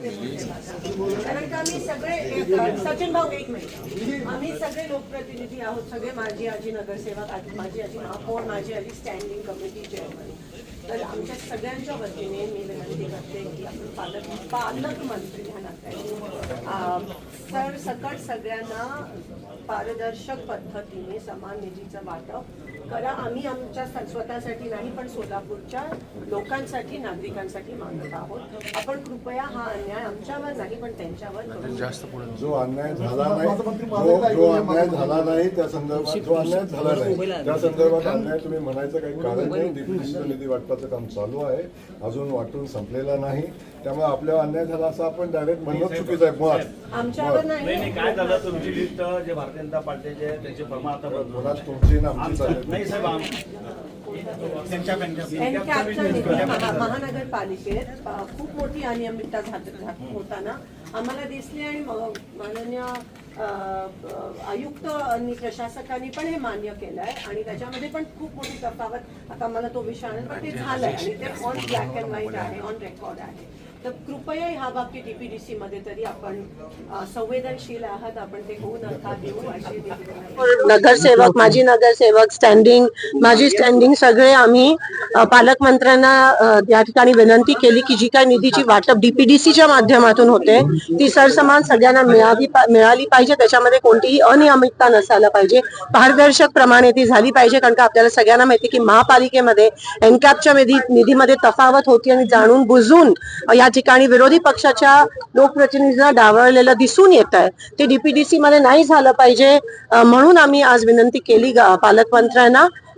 कारण का आम्ही सगळे सचिन भाऊ एक मिनिट. आम्ही सगळे लोकप्रतिनिधी आहोत सगळे माझी आजी नगरसेवक माझी आजी महापौर माझी आजी स्टँडिंग कमिटी चेअरमन तर आमच्या सगळ्यांच्या वतीने मी विनंती करते की आपण पालक पालकमंत्री ह्या नात्याने अं, सर सकट सगळ्यांना पारदर्शक पद्धतीने समान निधीचं वाटप करा. आम्ही आमच्या स्वतःसाठी नाही पण सोलापूरच्या लोकांसाठी नागरिकांसाठी मागत आहोत. आपण कृपया हा अन्याय आमच्यावर नाही पण त्यांच्यावर नका. जो अन्याय झाला नाही जो अन्याय झाला नाही त्या संदर्भात जो अन्याय झाला नाही त्या संदर्भात अन्याय तुम्ही म्हणायचं काही कारण नाही. निधी वाटपाचं काम चालू आहे. अजून वाटून संपलेला नाही. त्यामुळे आपल्यावर अन्याय झाला असं आपण डायरेक्ट म्हणणं चुकीचं आहे. मुळात. आमच्यावर नाही. नाही नाही काय झालं? तुमची लिस्ट जे भारतीय जनता पार्टीचे आहे, त्यांचे प्रमाण आता मुळात तुमची ना आमची चालेल नाही साहेब महानगरपालिकेत. खूप मोठी अनियमितता होताना आम्हाला दिसली आणि माननीय आयुक्त आणि प्रशासकांनी पण हे मान्य केलं आहे आणि त्याच्यामध्ये पण खूप मोठी तफावत. आता मला तो विषय पण ते झालंय आणि ते ऑन ब्लॅक अँड व्हाईट आहे. ऑन रेकॉर्ड आहे. तर कृपया ह्या बाबतीत डीपीडीसी मध्ये तरी आपण संवेदनशील आहात आपण ते होऊ नका देऊ अशी नगरसेवक माजी नगरसेवक स्टँडिंग माझी स्टँडिंग सगळे आम्ही पालकमंत्र्यांना या ठिकाणी विनंती केली की जी काही निधीची वाटप डीपीडीसीच्या माध्यमातून होते ती सरसमान सगळ्यांना मिळावी मिळाली पाहिजे. त्याच्यामध्ये कोणतीही अनियमितता नसायला पाहिजे. पारदर्शक प्रमाणे ती झाली पाहिजे कारण का आपल्याला सगळ्यांना माहिती की महापालिकेमध्ये एनकॅपच्या निधी निधीमध्ये तफावत होती आणि जाणून बुजून या ठिकाणी विरोधी पक्षाच्या लोकप्रतिनिधींना डावळलेलं दिसून येत आहे. ते डीपीडीसी मध्ये नाही झालं पाहिजे म्हणून आम्ही आज विनंती केली पालकमंत्र्यांना.